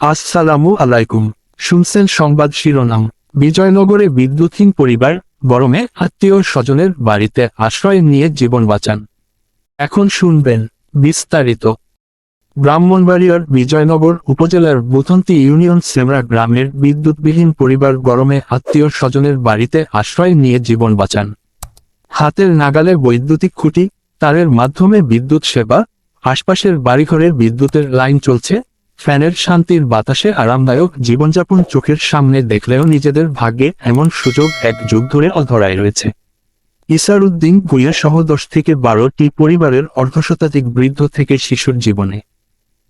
আসসালামু আলাইকুম। শুনছেন সংবাদ শিরোনাম। বিজয়নগরে বিদ্যুৎহীন পরিবার, গরমে আত্মীয় স্বজনের বাড়িতে আশ্রয় নিয়ে জীবন বাঁচান। এখন শুনবেন বিস্তারিত। ব্রাহ্মণবাড়িয়ার বিজয়নগর উপজেলার বুথন্তি ইউনিয়ন সেমরা গ্রামের বিদ্যুৎবিহীন পরিবার, গরমে আত্মীয় স্বজনের বাড়িতে আশ্রয় নিয়ে জীবন বাঁচান। হাতের নাগালে বৈদ্যুতিক খুঁটি, তারের মাধ্যমে বিদ্যুৎ সেবা, আশপাশের বাড়িঘরের বিদ্যুতের লাইন চলছে ফ্যানের শান্তির বাতাসে আরামদায়ক জীবনযাপন চোখের সামনে দেখলেও নিজেদের ভাগ্যে এমন সুযোগ এক যুগ ধরে অধরায় রয়েছে। ইসার উদ্দিন ভুইয়া সহ দশ থেকে বারোটি পরিবারের অর্ধশতাধিক বৃদ্ধ থেকে শিশুর জীবনে।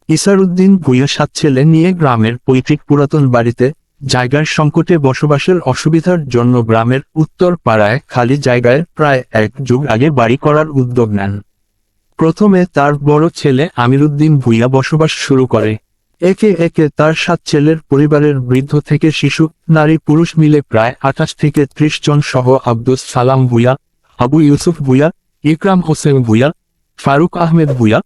ইসার উদ্দিন ভুইয়া সাত ছেলে নিয়ে গ্রামের পৈতৃক পুরাতন বাড়িতে জায়গার সংকটে বসবাসের অসুবিধার জন্য গ্রামের উত্তর পাড়ায় খালি জায়গায় প্রায় এক যুগ আগে বাড়ি করার উদ্যোগ নেন। প্রথমে তার বড় ছেলে আমিরুদ্দিন ভুইয়া বসবাস শুরু করে। একে একে তার সাত ছেলের পরিবারের বৃদ্ধ থেকে শিশু, নারী পুরুষ মিলে প্রায় আঠাশ থেকে ত্রিশ জন সহ আব্দুস সালাম ভুইয়া, আবু ইউসুফ ভুইয়া, ইকরাম হোসেন ভুইয়া, ফারুক আহমেদ ভুইয়া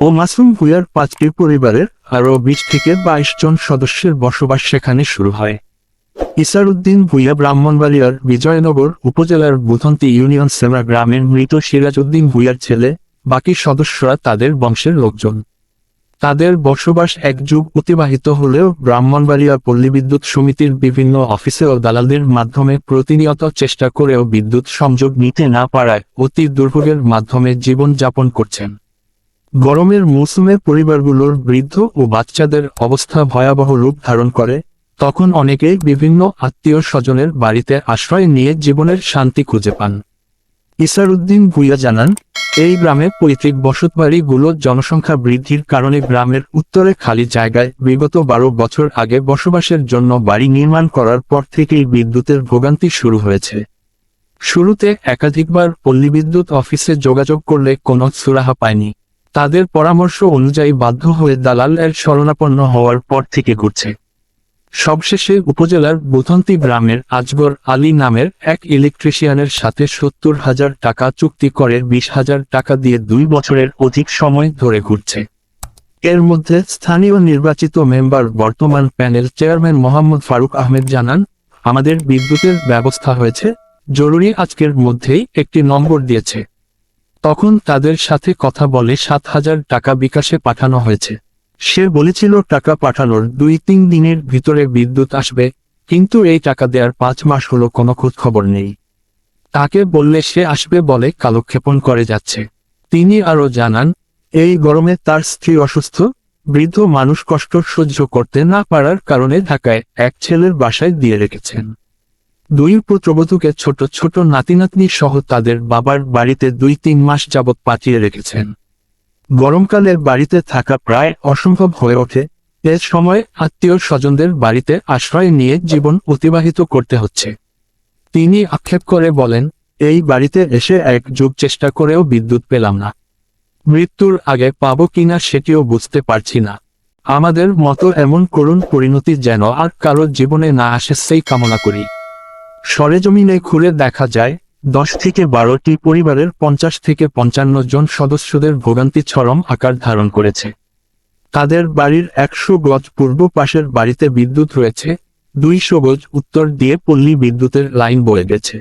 ও মাসুম ভুইয়ার পাঁচটি পরিবারের আরও বিশ থেকে বাইশ জন সদস্যের বসবাস সেখানে শুরু হয়। ইসারউদ্দিন ভুইয়া ব্রাহ্মণবাড়িয়ার বিজয়নগর উপজেলার বুথন্তি ইউনিয়ন সেমরা গ্রামের মৃত সিরাজউদ্দিন ভুইয়ার ছেলে, বাকি সদস্যরা তাদের বংশের লোকজন। তাদের বসবাস এক যুগ অতিবাহিত হলেও ব্রাহ্মণবাড়িয়া পল্লী বিদ্যুৎ সমিতির বিভিন্ন অফিসে ও দালালদের মাধ্যমে প্রতিনিয়ত চেষ্টা করেও বিদ্যুৎ সংযোগ নিতে না পারায় অতি দুর্ভোগের মাধ্যমে জীবন যাপন করছেন। গরমের মৌসুমে পরিবারগুলোর বৃদ্ধ ও বাচ্চাদের অবস্থা ভয়াবহ রূপ ধারণ করে, তখন অনেকেই বিভিন্ন আত্মীয় স্বজনের বাড়িতে আশ্রয় নিয়ে জীবনের শান্তি খুঁজে পান। ইসারউদ্দিন ভুইয়া জানান এই গ্রামে পৈতৃক বসতবাড়িগুলো জনসংখ্যা বৃদ্ধির কারণে গ্রামের উত্তরে খালি জায়গায় বিগত বারো বছর আগে বসবাসের জন্য বাড়ি নির্মাণ করার পর থেকেই বিদ্যুতের ভোগান্তি শুরু হয়েছে। শুরুতে একাধিকবার পল্লী বিদ্যুৎ অফিসে যোগাযোগ করলে কোনো সুরাহা পায়নি। তাদের পরামর্শ অনুযায়ী বাধ্য হয়ে দালাল এর শরণাপন্ন হওয়ার পর থেকে ঘুরছে। সবশেষে উপজেলার বুথন্তি গ্রামের আজগর আলী নামের এক ইলেকট্রিশিয়ানের সাথে সত্তর হাজার টাকা চুক্তি করে বিশ হাজার টাকা দিয়ে দুই বছরের অধিক সময় ধরে ঘুরছে। এর মধ্যে স্থানীয় নির্বাচিত মেম্বার বর্তমান প্যানেল চেয়ারম্যান মোহাম্মদ ফারুক আহমেদ জানান, আমাদের বিদ্যুতের ব্যবস্থা হয়েছে, জরুরি আজকের মধ্যেই একটি নম্বর দিয়েছে। তখন তাদের সাথে কথা বলে সাত হাজার টাকা বিকাশে পাঠানো হয়েছে। সে বলেছিল, টাকা পাঠানোর দুই তিন দিনের ভিতরে বিদ্যুৎ আসবে, কিন্তু এই টাকা দেওয়ার পাঁচ মাস হলো কোনো খবর নেই। তাকে বললে সে আসবে বলে কালক্ষেপণ করে যাচ্ছে। তিনি আরও জানান, এই গরমে তার স্ত্রী অসুস্থ, বৃদ্ধ মানুষ কষ্ট সহ্য করতে না পারার কারণে ঢাকায় এক ছেলের বাসায় দিয়ে রেখেছেন। দুই পুত্রবধূকে ছোট ছোট নাতিনাতনি সহ তাদের বাবার বাড়িতে দুই তিন মাস যাবৎ পাঠিয়ে রেখেছেন। গরমকালে বাড়িতে থাকা প্রায় অসম্ভব হয়ে ওঠে। এ সময় আত্মীয় স্বজনদের বাড়িতে আশ্রয় নিয়ে জীবন অতিবাহিত করতে হচ্ছে। তিনি আক্ষেপ করে বলেন, এই বাড়িতে এসে এক যুগ চেষ্টা করেও বিদ্যুৎ পেলাম না। মৃত্যুর আগে পাবো কিনা সেটিও বুঝতে পারছি না। আমাদের মতো এমন করুণ পরিণতি যেন আর কারও জীবনে না আসে সেই কামনা করি। সরেজমিনে ঘুরে দেখা যায় দশ থেকে বারোটি পরিবারের পঞ্চাশ থেকে পঞ্চান্ন জন সদস্যদের ভোগান্তি চরম আকার ধারণ করেছে। তাদের বাড়ির একশো গজ পূর্ব পাশের বাড়িতে বিদ্যুৎ রয়েছে, দুইশো গজ উত্তর দিয়ে পল্লী বিদ্যুতের লাইন বয়ে গেছে।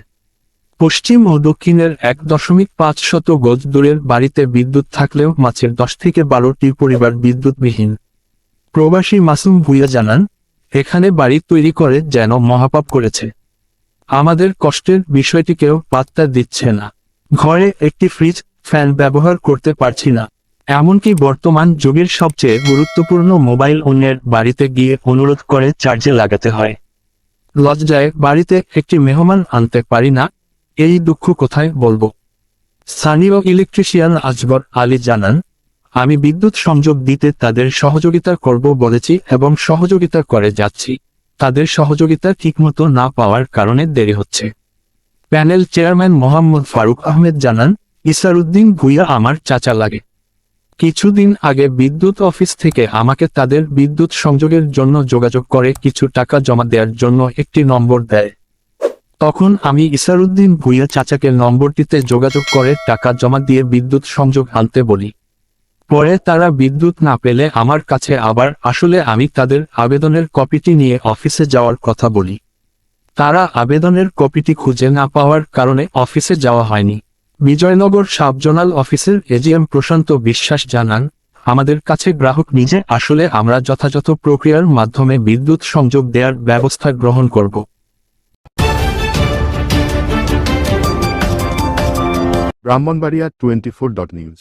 পশ্চিম ও দক্ষিণের এক দশমিক পাঁচ শত গজ দূরের বাড়িতে বিদ্যুৎ থাকলেও মাছের দশ থেকে বারোটি পরিবার বিদ্যুৎবিহীন। প্রবাসী মাসুম ভুইয়া জানান, এখানে বাড়ি তৈরি করে যেন মহাপাপ করেছে। আমাদের কষ্টের বিষয়টিকেও পাত্তা দিচ্ছে না। ঘরে একটি ফ্রিজ, ফ্যান ব্যবহার করতে পারছি না। এমনকি বর্তমান যুগের সবচেয়ে গুরুত্বপূর্ণ মোবাইল অন্যের বাড়িতে গিয়ে অনুরোধ করে চার্জে লাগাতে হয়। লজ্জায় বাড়িতে একটি মেহমান আনতে পারি না, এই দুঃখ কোথায় বলব? স্থানীয় ইলেকট্রিশিয়ান আজগর আলী জানান, আমি বিদ্যুৎ সংযোগ দিতে তাদের সহযোগিতা করব বলেছি এবং সহযোগিতা করে যাচ্ছি। তাদের সহযোগিতা ঠিকমতো না পাওয়ার কারণে দেরি হচ্ছে। প্যানেল চেয়ারম্যান মোহাম্মদ ফারুক আহমেদ জানান ইসারুদ্দিন ভুইয়া আমার চাচা লাগে। কিছুদিন আগে বিদ্যুৎ অফিস থেকে আমাকে তাদের বিদ্যুৎ সংযোগের জন্য যোগাযোগ করে কিছু টাকা জমা দেওয়ার জন্য একটি নম্বর দেয়। তখন আমি ইসারুদ্দিন ভুইয়া চাচাকে নম্বরটিতে যোগাযোগ করে টাকা জমা দিয়ে বিদ্যুৎ সংযোগ আনতে বলি। পরে তারা বিদ্যুৎ না পেলে আমার কাছে আবার, আসলে আমি তাদের আবেদনের কপিটি নিয়ে অফিসে যাওয়ার কথা বলি। তারা আবেদনের কপিটি খুঁজে না পাওয়ার কারণে অফিসে যাওয়া হয়নি। বিজয়নগর সাবজোনাল অফিসের এজিএম প্রশান্ত বিশ্বাস জানান, আমাদের কাছে গ্রাহক নিজে, আসলে আমরা যথাযথ প্রক্রিয়ার মাধ্যমে বিদ্যুৎ সংযোগ দেওয়ার ব্যবস্থা গ্রহণ করব। Brahmanbaria twenty four dot news.